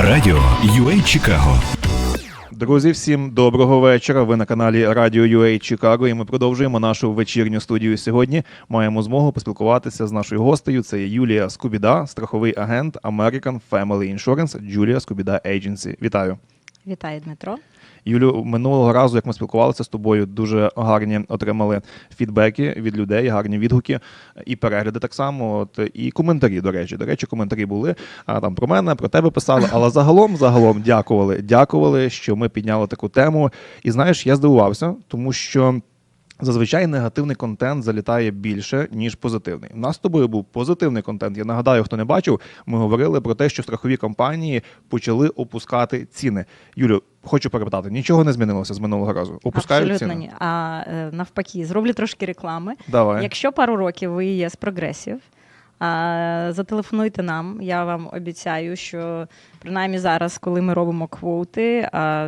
Радіо UA Чикаго. Друзі, всім доброго вечора. Ви на каналі Радіо UA Чикаго, і ми продовжуємо нашу вечірню студію. Сьогодні маємо змогу поспілкуватися з нашою гостею. Це Юлія Скубіда, страховий агент American Family Insurance, Julia Скубіда Agency. Вітаю. Вітаю, Дмитро. Юлю, минулого разу, як ми спілкувалися з тобою, дуже гарні отримали фідбеки від людей, гарні відгуки і перегляди так само. От і коментарі. До речі, до речі, коментарі були а, там про мене, про тебе писали. Але загалом, загалом, дякували. Дякували, що ми підняли таку тему. І знаєш, я здивувався, тому що. Зазвичай негативний контент залітає більше, ніж позитивний. У нас з тобою був позитивний контент. Я нагадаю, хто не бачив, ми говорили про те, що страхові компанії почали опускати ціни. Юлю, хочу перепитати, нічого не змінилося з минулого разу. Опускають Абсолютно ціни? ні. А е, навпаки, зроблю трошки реклами. Давай. Якщо пару років ви є з прогресів, а, зателефонуйте нам. Я вам обіцяю, що принаймні зараз, коли ми робимо квоти, а,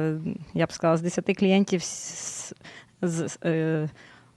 я б сказала, з 10 клієнтів з, е,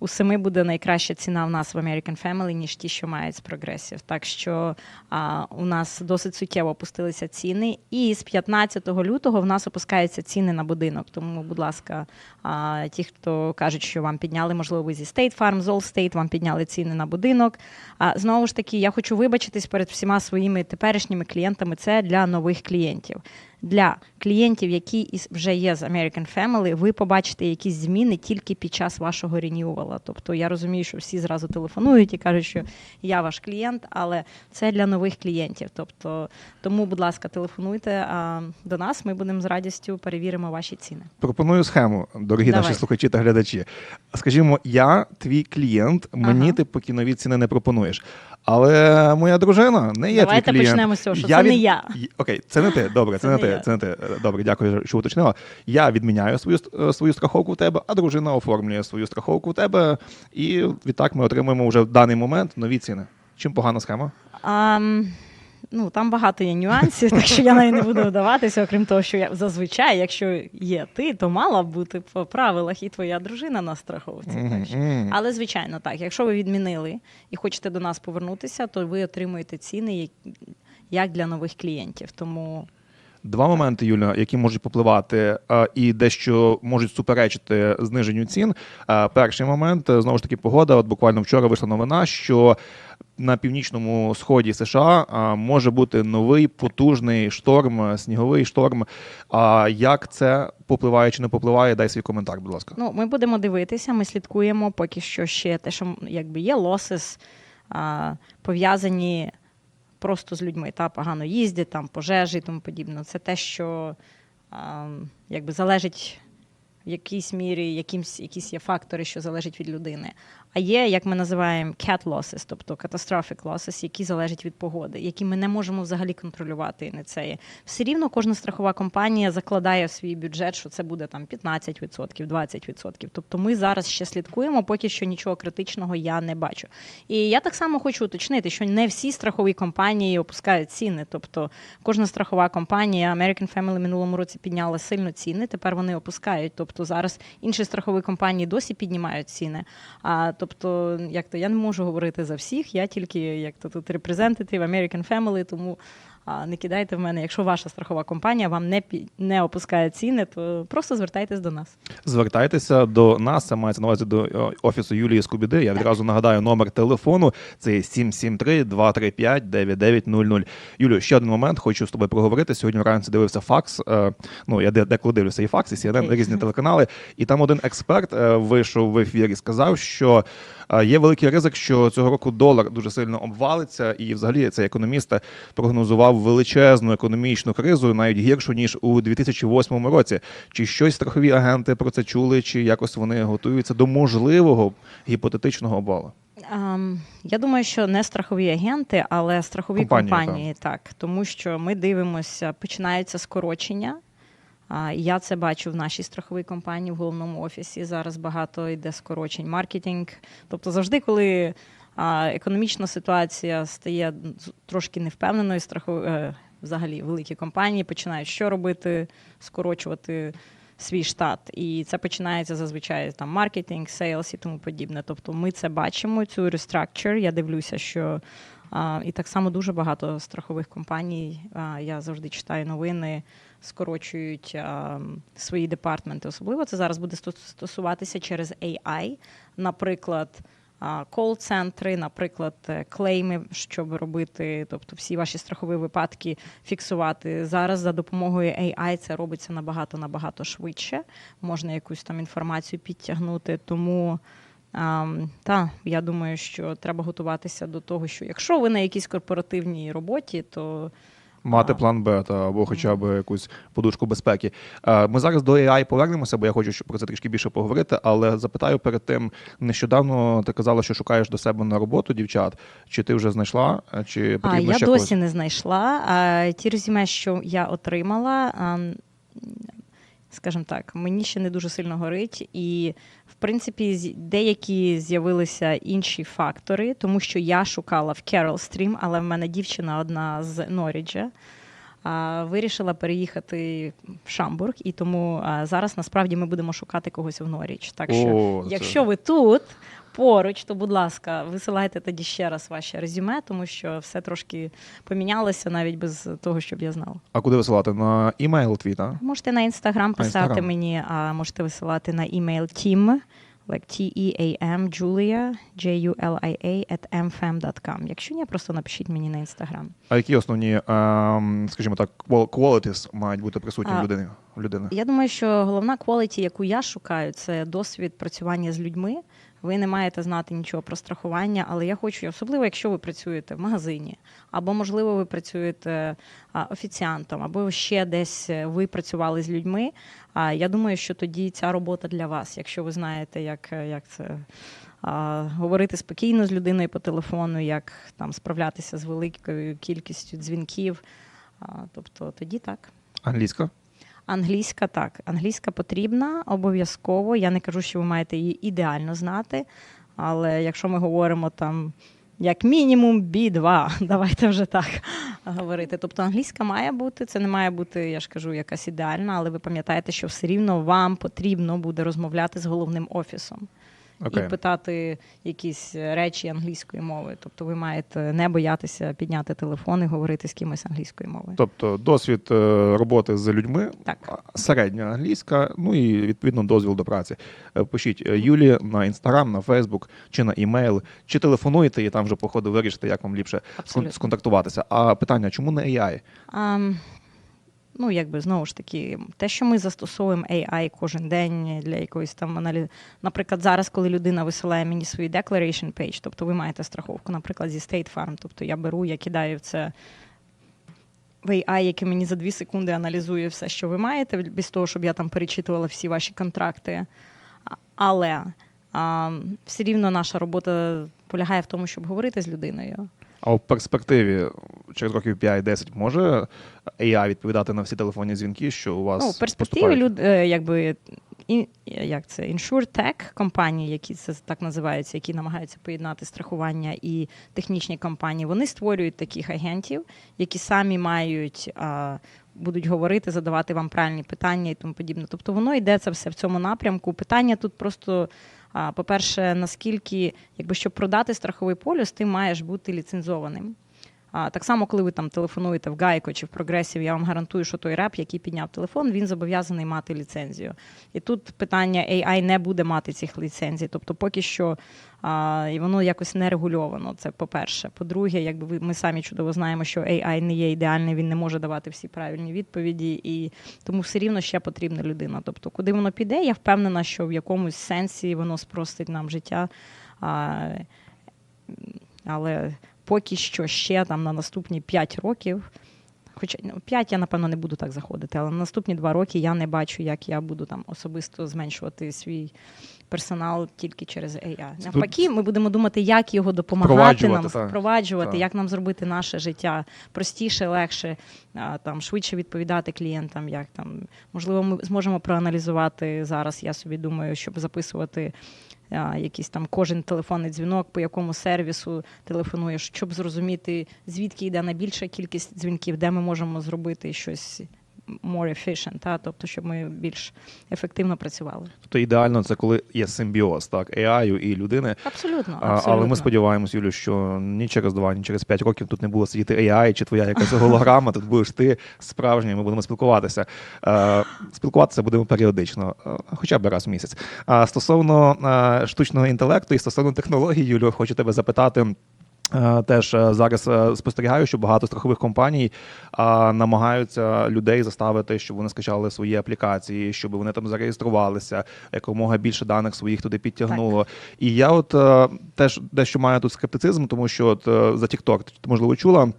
у семи буде найкраща ціна в нас в American Family, ніж ті, що мають з прогресів. Так що а, у нас досить суттєво опустилися ціни. І з 15 лютого в нас опускаються ціни на будинок. Тому, будь ласка, а, ті, хто кажуть, що вам підняли, можливо, ви зі State Farm, з Allstate, вам підняли ціни на будинок. А знову ж таки, я хочу вибачитись перед всіма своїми теперішніми клієнтами. Це для нових клієнтів. Для клієнтів, які вже є з American Family, ви побачите якісь зміни тільки під час вашого ренювала. Тобто я розумію, що всі зразу телефонують і кажуть, що я ваш клієнт, але це для нових клієнтів. Тобто, тому, будь ласка, телефонуйте а, до нас. Ми будемо з радістю перевіримо ваші ціни. Пропоную схему, дорогі Давай. наші слухачі та глядачі. Скажімо, я твій клієнт, мені Ага. ти поки нові ціни не пропонуєш. Але моя дружина не є Давайте твій клієнт. почнемо з цього, що це не я. Окей, це не ти. Добре, це, Це не не ти. я. Це не ти. Е, Добре, дякую, що уточнила. Я відміняю свою е, свою страховку в тебе, а дружина оформлює свою страховку в тебе. І відтак ми отримуємо вже в даний момент нові ціни. Чим погана схема? М, ну, там багато є нюансів, так що я навіть не буду вдаватися, окрім того, що я зазвичай, якщо є ти, то мала б бути по правилах і твоя дружина на страховці. Так що. Мгм. Але звичайно, так. Якщо ви відмінили і хочете до нас повернутися, то ви отримуєте ціни як для нових клієнтів. Тому Два моменти, Юля, які можуть попливати е, і дещо можуть суперечити зниженню цін. Е, Перший момент е, знову ж таки погода. От буквально вчора вийшла новина, що на північному сході США може бути новий потужний шторм, сніговий шторм. А як це попливає чи не попливає? Дай свій коментар, будь ласка. ну, ми будемо дивитися, ми слідкуємо поки що ще те, що якби є лосис, пов'язані просто з людьми, та погано їздять, там пожежі і тому подібне. Це те, що а, якби залежить в якійсь мірі, якісь, якісь є фактори, що залежать від людини. А є, як ми називаємо cat losses, тобто catastrophic losses, які залежать від погоди, які ми не можемо взагалі контролювати. Не це є. Все рівно кожна страхова компанія закладає в свій бюджет, що це буде там 15%, 20%. Тобто ми зараз ще слідкуємо, поки що нічого критичного я не бачу. І я так само хочу уточнити, що не всі страхові компанії опускають ціни. Тобто кожна страхова компанія, American Family минулому році підняла сильно ціни, тепер вони опускають. Тобто зараз інші страхові компанії досі піднімають ціни. А тобто, як то я не можу говорити за всіх, я тільки як то тут репрезентатив American Family, тому. Не кидайте в мене, якщо ваша страхова компанія вам не не опускає ціни, то просто звертайтесь до нас. Звертайтеся до нас, це мається на увазі до е, офісу Юлії Скубіди. Я відразу нагадаю номер телефону. Це 773-235-9900. Юлю, ще один момент. Хочу з тобою проговорити. Сьогодні вранці дивився факс. е, Ну я де- деколи дивлюся і факс, і CNN, різні телеканали. І там один експерт е, вийшов в ефір і сказав, що є великий ризик, що цього року долар дуже сильно обвалиться, і взагалі цей економіст прогнозував величезну економічну кризу, навіть гіршу ніж у 2008 році. Чи щось страхові агенти про це чули, чи якось вони готуються до можливого гіпотетичного обвалу? Ем, я думаю, що не страхові агенти, але страхові Компанії, компанії, так. Тому що ми дивимося, починаються скорочення. Я це бачу в нашій страховій компанії в головному офісі. Зараз багато йде скорочень, маркетинг. Тобто, завжди, коли економічна ситуація стає трошки невпевненою, страхов... е, взагалі великі компанії починають що робити, скорочувати свій штат. І це починається зазвичай там маркетинг, сейлс і тому подібне. Тобто ми це бачимо, цю restructure. Я дивлюся, що І так само дуже багато страхових компаній. Я завжди читаю новини, скорочують свої департменти. Особливо це зараз буде стосуватися через AI. Наприклад, кол-центри, наприклад, е, клейми, щоб робити, тобто всі ваші страхові випадки фіксувати. Зараз за допомогою AI це робиться набагато набагато швидше. Можна якусь там інформацію підтягнути. Тому та я думаю, що треба готуватися до того, що якщо ви на якійсь корпоративній роботі, то Мати план Б та або хоча б якусь подушку безпеки. Ми зараз до AI повернемося, бо я хочу про це трішки більше поговорити. Але запитаю перед тим, нещодавно ти казала, що шукаєш до себе на роботу дівчат. Чи ти вже знайшла, чи А я ще досі когось? не знайшла. А, ті резюме, що я отримала, скажімо так, мені ще не дуже сильно горить. І, принципі, деякі з'явилися інші фактори, тому що я шукала в Carol Stream, але в мене дівчина одна з Норіджа. Вирішила переїхати в Шамбург, і тому зараз насправді ми будемо шукати когось в Норіч. Так що, О, це- якщо ви тут поруч, то будь ласка, висилайте тоді ще раз ваше резюме, тому що все трошки помінялося навіть без того, щоб я знала. А куди висилати? На імейл твій, так? Можете на інстаграм писати Instagram. мені, а можете висилати на імейл team, like T-E-A-M, Julia, J-U-L-I-A, at mfm.com. Якщо ні, просто напишіть мені на інстаграм. А які основні, ем, скажімо так, qual- qualities мають бути присутні А, людини? В людини? Я думаю, що головна quality, яку я шукаю, це досвід працювання з людьми. Ви не маєте знати нічого про страхування, але я хочу, особливо якщо ви працюєте в магазині, або можливо ви працюєте офіціантом, або ще десь е, ви працювали з людьми. Я думаю, що тоді ця робота для вас, якщо ви знаєте, як, е, як це. Говорити спокійно з людиною по телефону, як там справлятися з великою кількістю дзвінків. Тобто тоді так. Англійська? Англійська так, англійська потрібна обов'язково. Я не кажу, що ви маєте її ідеально знати, але якщо ми говоримо там як мінімум B2, давайте вже так говорити. Тобто англійська має бути, це не має бути, я ж кажу, якась ідеальна, але ви пам'ятаєте, що все рівно вам потрібно буде розмовляти з головним офісом. Окей. І питати якісь речі англійської мови. Тобто ви маєте не боятися підняти телефон і говорити з кимось англійською мовою. Тобто досвід е, роботи з людьми, Так. середня англійська, ну і відповідно дозвіл до праці. Е, Пишіть е, Юлі на інстаграм, на Фейсбук чи на імейл, чи телефонуєте і там вже по ходу вирішите, як вам ліпше Абсолютно. сконтактуватися. А питання, чому не AI? А, ну, якби знову ж таки, те, що ми застосовуємо AI кожен день для якоїсь там аналізу. Наприклад, зараз, коли людина висилає мені свій declaration page, тобто ви маєте страховку, наприклад, зі State Farm, тобто я беру, я кидаю це в AI, який мені за дві секунди аналізує все, що ви маєте, без того, щоб я там перечитувала всі ваші контракти. Але а, все рівно наша робота полягає в тому, щоб говорити з людиною. А в перспективі через років 5-10 може AI відповідати на всі телефонні дзвінки, що у вас Ну, в перспективі люд, е, якби і, як це InsurTech компанії, які це так називаються, які намагаються поєднати страхування і технічні компанії, вони створюють таких агентів, які самі мають. А, Будуть говорити, задавати вам правильні питання і тому подібне. Тобто воно йде це все в цьому напрямку. Питання тут просто, по-перше, наскільки, якби щоб продати страховий полюс, ти маєш бути ліцензованим. А, так само, коли ви там телефонуєте в Гайко чи в Прогресів, я вам гарантую, що той реп, який підняв телефон, він зобов'язаний мати ліцензію. І тут питання AI не буде мати цих ліцензій. Тобто, поки що а, і воно якось не регульовано. Це по-перше. По-друге, якби ви ми самі чудово знаємо, що AI не є ідеальний, він не може давати всі правильні відповіді, і тому все рівно ще потрібна людина. Тобто, куди воно піде, я впевнена, що в якомусь сенсі воно спростить нам життя. А, але поки що ще там на наступні 5 років. Хоча ну, 5 я, напевно, не буду так заходити, але на наступні 2 роки я не бачу, як я буду там особисто зменшувати свій персонал тільки через AI. Навпаки, ми будемо думати, як його допомагати нам, так. впроваджувати, Так. як нам зробити наше життя простіше, легше, там швидше відповідати клієнтам. Як там можливо, ми зможемо проаналізувати зараз. Я собі думаю, щоб записувати якийсь там кожен телефонний дзвінок, по якому сервісу телефонуєш, щоб зрозуміти, звідки йде найбільша кількість дзвінків, де ми можемо зробити щось more efficient, та, тобто, щоб ми більш ефективно працювали. Тобто ідеально це коли є симбіоз, так, AI і людини. Абсолютно. А, абсолютно. але ми сподіваємось, Юлю, що ні через два, ні через п'ять років тут не буде сидіти AI чи твоя якась голограма, тут будеш ти справжній, ми будемо спілкуватися. Спілкуватися будемо періодично, хоча б раз в місяць. А стосовно штучного інтелекту і стосовно технологій, Юлю, хочу тебе запитати. Е, Теж е, зараз е, спостерігаю, що багато страхових компаній а, намагаються людей заставити, щоб вони скачали свої аплікації, щоб вони там зареєструвалися, якомога більше даних своїх туди підтягнуло. І я от а, теж дещо маю тут скептицизм, тому що от за TikTok, можливо чула.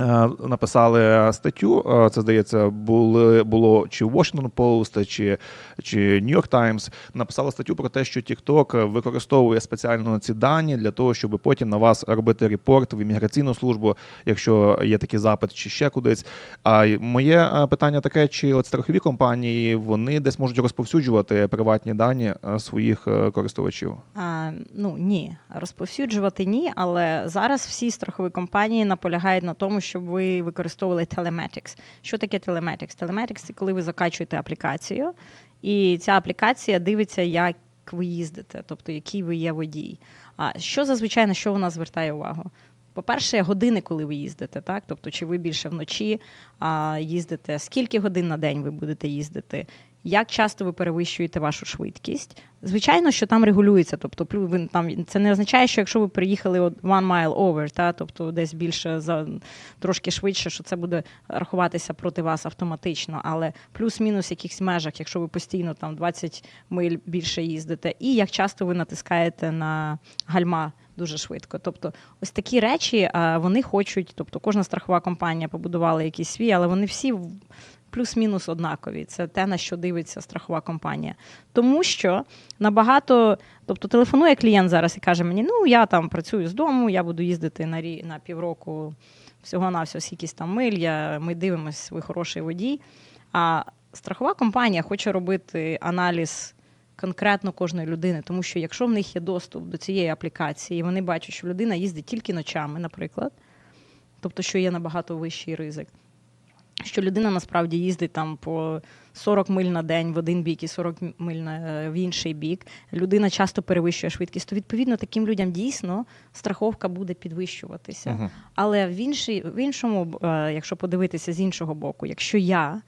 Е, Написали статтю, е, це здається, були, було чи Washington Post, чи, чи New York Times. Написали статтю про те, що TikTok використовує спеціально ці дані для того, щоб потім на вас робити репорт в імміграційну службу, якщо є такий запит, чи ще кудись. А моє е, питання таке: чи от страхові компанії вони десь можуть розповсюджувати приватні дані своїх користувачів? А, ну ні, розповсюджувати ні, але зараз всі страхові компанії наполягають на тому, щоб ви використовували Telematics. Що таке Telematics? Telematics – це коли ви закачуєте аплікацію, і ця аплікація дивиться, як ви їздите, тобто який ви є водій. А що зазвичай на що вона звертає увагу? По-перше, години, коли ви їздите, так? Тобто, чи ви більше вночі а, їздите, скільки годин на день ви будете їздити, як часто ви перевищуєте вашу швидкість. Звичайно, що там регулюється. Тобто, ви там це не означає, що якщо ви приїхали one mile over, та тобто десь більше за трошки швидше, що це буде рахуватися проти вас автоматично. Але плюс-мінус якихось межах, якщо ви постійно там 20 миль більше їздите, і як часто ви натискаєте на гальма. Дуже швидко. Тобто, ось такі речі вони хочуть, тобто кожна страхова компанія побудувала якийсь свій, але вони всі плюс-мінус однакові. Це те, на що дивиться страхова компанія. Тому що набагато, тобто телефонує клієнт зараз і каже мені: ну я там працюю з дому, я буду їздити на рі на півроку всього на всього скількись там миль. Я, ми дивимося, ви хороший водій. А страхова компанія хоче робити аналіз. Конкретно кожної людини, тому що якщо в них є доступ до цієї аплікації, вони бачать, що людина їздить тільки ночами, наприклад, тобто, що є набагато вищий ризик, що людина насправді їздить там по 40 миль на день в один бік і 40 миль на, в інший бік. Людина часто перевищує швидкість. То відповідно таким людям дійсно страховка буде підвищуватися. Мгм. Але в інший, в іншому, е, якщо подивитися з іншого боку, якщо я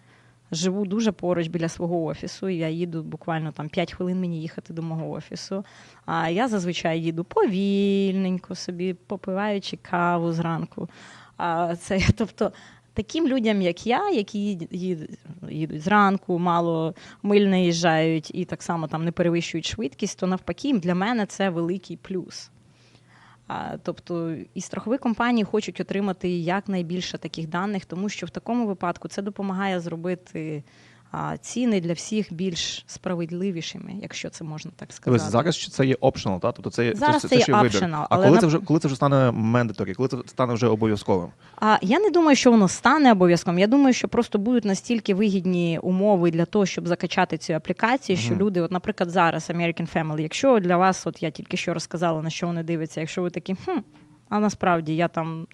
живу дуже поруч біля свого офісу, і я їду буквально там 5 хвилин мені їхати до мого офісу. А я зазвичай їду повільненько собі, попиваючи каву зранку. А це, тобто, таким людям, як я, які їд- їд- їдуть зранку, мало миль наїжджають і так само там не перевищують швидкість, то навпаки, для мене це великий плюс. А, тобто і страхові компанії хочуть отримати якнайбільше таких даних, тому що в такому випадку це допомагає зробити ціни для всіх більш справедливішими, якщо це можна так сказати. Тобто зараз це є optional, так? Тобто це, є- Зараз це, це є ще вибір. optional, А але коли на- це вже коли це вже стане mandatory, коли це стане вже обов'язковим? А я не думаю, що воно стане обов'язком. Я думаю, що просто будуть настільки вигідні умови для того, щоб закачати цю аплікацію, що Мгм. люди, от, наприклад, зараз American Family, якщо для вас, от я тільки що розказала, на що вони дивляться, якщо ви такі, хм, а насправді я там.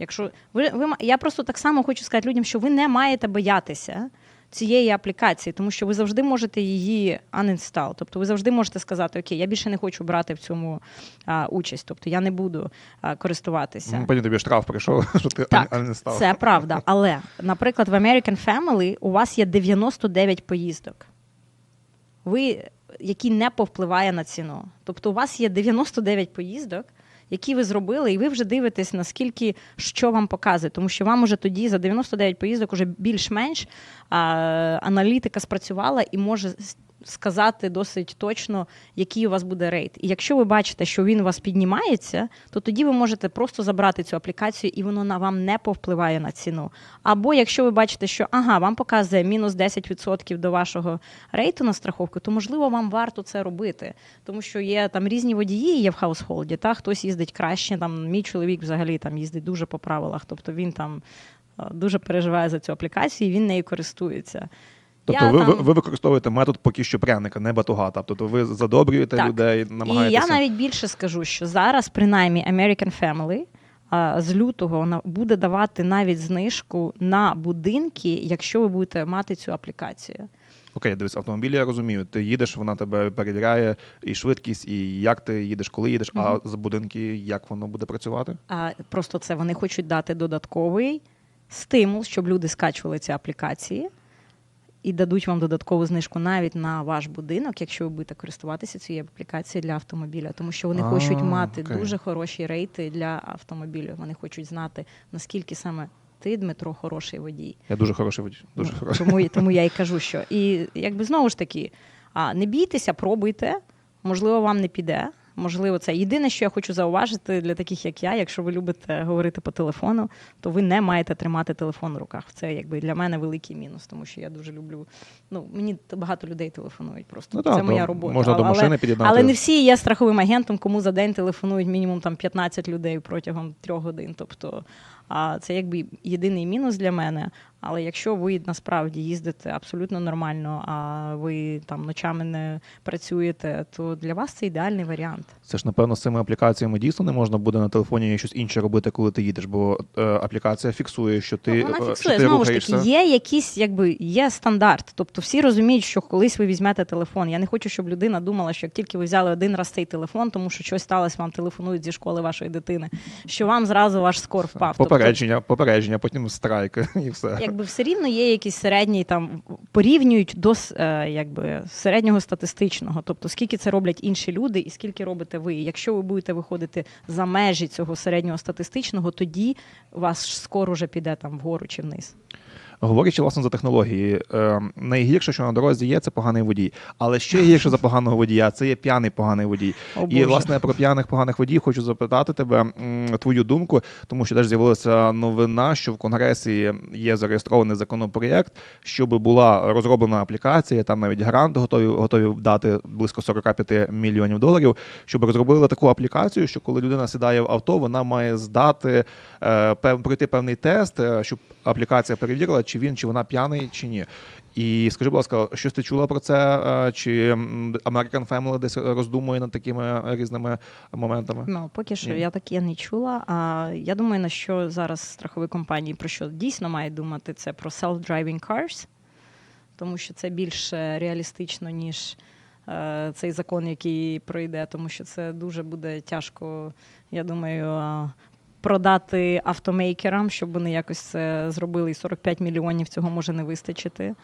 Якщо ви, ви я просто так само хочу сказати людям, що ви не маєте боятися цієї аплікації, тому що ви завжди можете її uninstall. Тобто ви завжди можете сказати, окей, я більше не хочу брати в цьому а, участь, тобто я не буду а, користуватися. Ну, Потім тобі штраф прийшов, що ти Так, став. Це правда. Але, наприклад, в American Family у вас є 99 поїздок, ви, які не повпливає на ціну. Тобто, у вас є 99 поїздок, які ви зробили, і ви вже дивитесь, наскільки що вам показує. Тому що вам уже тоді за 99 поїздок уже більш-менш а, аналітика спрацювала і може сказати досить точно, який у вас буде рейт. І якщо ви бачите, що він у вас піднімається, то тоді ви можете просто забрати цю аплікацію, і воно на вам не повпливає на ціну. Або якщо ви бачите, що ага, вам показує мінус 10% до вашого рейту на страховку, то можливо вам варто це робити, тому що є там різні водії, є в хаусхолді. Та хтось їздить краще. Там мій чоловік взагалі там їздить дуже по правилах, тобто він там е, дуже переживає за цю аплікацію, і він нею користується. Тобто Я ви, там- ви використовуєте метод поки що пряника, не батуга. Тобто ви задобрюєте Так. людей, І я навіть більше скажу, що зараз, принаймні, American Family а, з лютого буде давати навіть знижку на будинки, якщо ви будете мати цю аплікацію. Окей, дивись, автомобіль, я розумію. Ти їдеш, вона тебе перевіряє і швидкість, і як ти їдеш, коли їдеш. А з будинки як воно буде працювати? А просто це вони хочуть дати додатковий стимул, щоб люди скачували ці аплікації і дадуть вам додаткову знижку навіть на ваш будинок, якщо ви будете користуватися цією аплікацією для автомобіля, тому що вони А, хочуть мати окей. дуже хороші рейти для автомобілю. Вони хочуть знати наскільки саме ти, Дмитро, хороший водій. Я дуже хороший водій. Дуже Ну, хороший. Тому, тому я і кажу, що і якби знову ж таки, а не бійтеся, пробуйте. Можливо, вам не піде. Можливо, це єдине, що я хочу зауважити для таких, як я. Якщо ви любите говорити по телефону, то ви не маєте тримати телефон в руках. Це якби для мене великий мінус, тому що я дуже люблю. Ну мені багато людей телефонують. Просто Ну, це так, моя робота. можна до машини під'єднати. але не всі є страховим агентом, кому за день телефонують мінімум там 15 людей протягом трьох годин. Тобто, а це якби єдиний мінус для мене. Але якщо ви насправді їздите абсолютно нормально, а ви там ночами не працюєте, то для вас це ідеальний варіант. Це ж напевно з цими аплікаціями дійсно не можна буде на телефоні щось інше робити, коли ти їдеш, бо е, аплікація фіксує, що ти, Ну, вона е, що ти знову ж таки, є якісь, якби є стандарт. Тобто всі розуміють, що колись ви візьмете телефон. Я не хочу, щоб людина думала, що як тільки ви взяли один раз цей телефон, тому що щось сталося, вам телефонують зі школи вашої дитини, що вам зразу ваш скор впав. Тобто, Попередження, попередження, потім страйк і все. Якби все рівно є якісь середній там порівнюють до е, якби середнього статистичного, тобто скільки це роблять інші люди і скільки робите ви. Якщо ви будете виходити за межі цього середнього статистичного, тоді вас скоро вже піде там вгору чи вниз. Говорячи власне за технології, е, найгірше, що на дорозі є, це поганий водій. Але ще гірше за поганого водія це є п'яний поганий водій. О, І власне про п'яних поганих водіїв хочу запитати тебе твою думку, тому що теж з'явилася новина, що в конгресі є зареєстрований законопроєкт, щоб була розроблена аплікація. Там навіть грант готові готові дати близько 45 мільйонів доларів, щоб розробили таку аплікацію, що коли людина сідає в авто, вона має здати е, пройти певний тест, е, щоб аплікація перевірила, чи він чи вона п'яний, чи ні. І скажи, будь ласка, щось ти чула про це? е, Чи American Family десь роздумує над такими різними моментами? Ну поки що Ні. я таке не чула. А я думаю, на що зараз страхові компанії про що дійсно мають думати, це про self-driving cars, тому що це більш е, реалістично, ніж е, цей закон, який пройде, тому що це дуже буде тяжко, я думаю. Е, Продати автомейкерам, щоб вони якось це зробили, і 45 мільйонів цього може не вистачити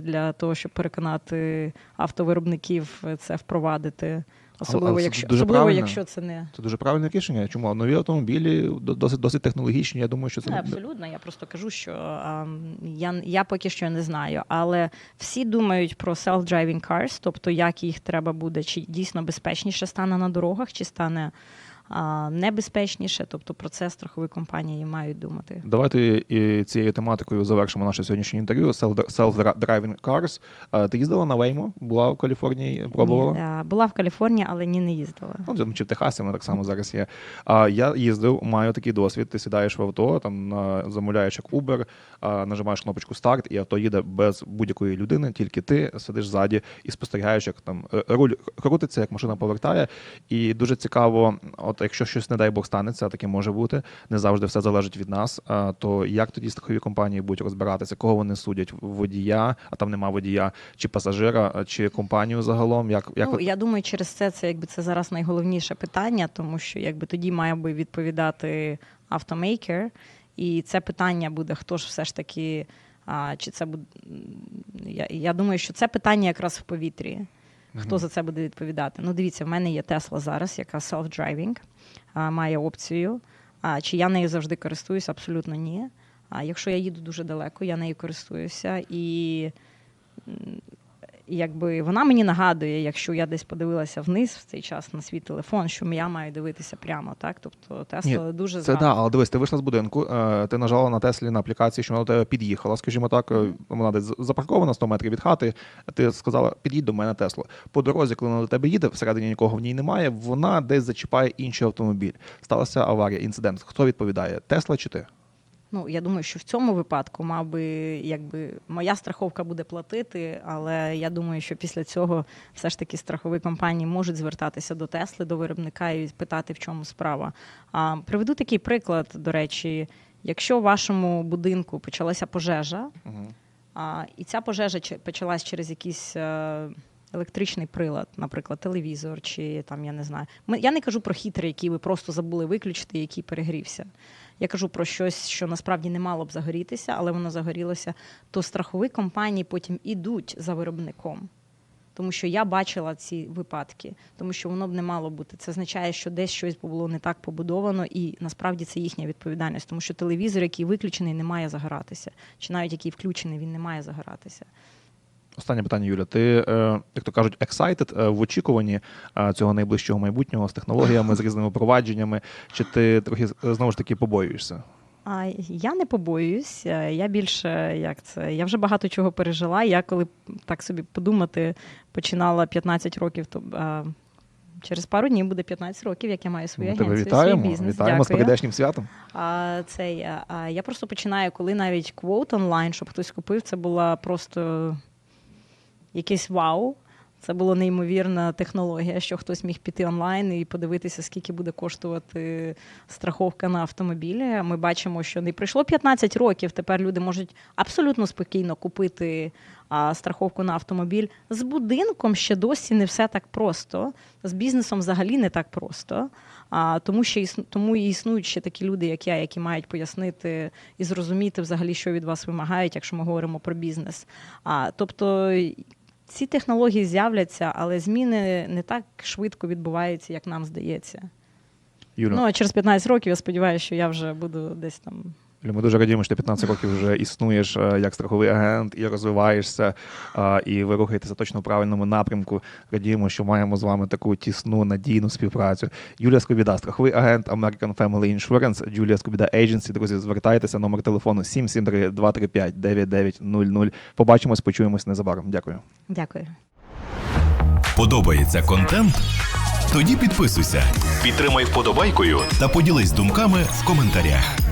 для того, щоб переконати автовиробників це впровадити. Особливо, але якщо, дуже особливо правильно. якщо це не Це дуже правильне рішення. Чому нові автомобілі до- досить досить технологічні? Я думаю, що це Не, абсолютно. Я просто кажу, що а, я, я поки що не знаю. Але всі думають про self-driving cars, тобто як їх треба буде, чи дійсно безпечніше стане на дорогах, чи стане небезпечніше. Тобто про це страхові компанії мають думати. Давайте і цією тематикою завершимо наше сьогоднішнє інтерв'ю. Self- Self-driving cars. Ти їздила на Веймо? Була в Каліфорнії, пробувала? Ні, була в Каліфорнії, але ні, не їздила. Ну, чи в Техасі вона так само зараз є. А я їздив, маю такий досвід. Ти сідаєш в авто, там на- замовляєш як Uber, нажимаєш кнопочку старт, і авто їде без будь-якої людини, тільки ти сидиш ззаді і спостерігаєш, як там е, руль крутиться, як машина повертає. І дуже цікаво, от якщо щось, не дай Бог, станеться, а таке може бути, не завжди все залежить від нас. То як тоді страхові компанії будуть розбиратися, кого вони судять? Водія, а там нема водія, чи пасажира, чи компанію загалом? Як, як Ну, я думаю, через це це якби це зараз найголовніше питання, тому що якби тоді має би відповідати автомейкер, і це питання буде, хто ж все ж таки. А, чи це буде. Я, я думаю, що це питання якраз в повітрі. Хто за це буде відповідати? Ну, дивіться, в мене є Тесла зараз, яка self-driving, а, має опцію. А, чи я нею завжди користуюся? Абсолютно ні. А якщо я їду дуже далеко, я нею користуюся. І м, якби вона мені нагадує, якщо я десь подивилася вниз в цей час на свій телефон, що я маю дивитися прямо, так? Тобто Тесла дуже Це да, але дивись, ти вийшла з будинку, е, ти нажала на Теслі на аплікації, що вона до тебе під'їхала, скажімо так, е, вона десь запаркована 100 метрів від хати. Ти сказала, під'їдь до мене Тесла. По дорозі, коли вона до тебе їде, всередині нікого в ній немає, вона десь зачіпає інший автомобіль. Сталася аварія, інцидент. Хто відповідає? Тесла чи ти? Ну, я думаю, що в цьому випадку, мав би, якби моя страховка буде платити, але я думаю, що після цього все ж таки страхові компанії можуть звертатися до Тесли, до виробника і питати, в чому справа. А, приведу такий приклад, до речі, якщо в вашому будинку почалася пожежа, Угу. а, і ця пожежа почалась через якийсь е, електричний прилад, наприклад, телевізор, чи там я не знаю. Ми, я не кажу про хітер, який ви просто забули виключити, який перегрівся. Я кажу про щось, що насправді не мало б загорітися, але воно загорілося. То страхові компанії потім ідуть за виробником. Тому що я бачила ці випадки, тому що воно б не мало бути. Це означає, що десь щось було не так побудовано, і насправді це їхня відповідальність, тому що телевізор, який виключений, не має загоратися, чи навіть який включений, він не має загоратися. Останнє питання, Юля. Ти, е, як то кажуть, excited е, в очікуванні е, цього найближчого майбутнього з технологіями, з різними провадженнями, чи ти трохи знову ж таки побоюєшся? А я не побоююсь. Я більше як це. Я вже багато чого пережила. Я коли так собі подумати, починала 15 років, то через пару днів буде 15 років, як я маю свою Ми агенцію, вітаємо. свій бізнес. Вітаємо з Дякую. прийдешнім святом. А, цей, а, я просто починаю, коли навіть квот онлайн, щоб хтось купив, це була просто якийсь вау. Це була неймовірна технологія, що хтось міг піти онлайн і подивитися, скільки буде коштувати страховка на автомобілі. Ми бачимо, що не пройшло 15 років. Тепер люди можуть абсолютно спокійно купити страховку на автомобіль. З будинком ще досі не все так просто. З бізнесом взагалі не так просто. А, тому, що тому і існують ще такі люди, як я, які мають пояснити і зрозуміти взагалі, що від вас вимагають, якщо ми говоримо про бізнес. А, тобто ці технології з'являться, але зміни не так швидко відбуваються, як нам здається. Юра. Ну а через 15 років я сподіваюся, що я вже буду десь там. Ми дуже радіємо, що ти 15 років вже існуєш е, як страховий агент і розвиваєшся, е, і ви рухаєтеся точно в правильному напрямку. Радіємо, що маємо з вами таку тісну надійну співпрацю. Юлія Скобіда, страховий агент American Family Insurance, Julia Скобіда Agency. Друзі, звертайтеся, номер телефону 773-235-9900. Побачимось, почуємось незабаром. Дякую. Дякую. Подобається контент? Тоді підписуйся, підтримай вподобайкою та поділись думками в коментарях.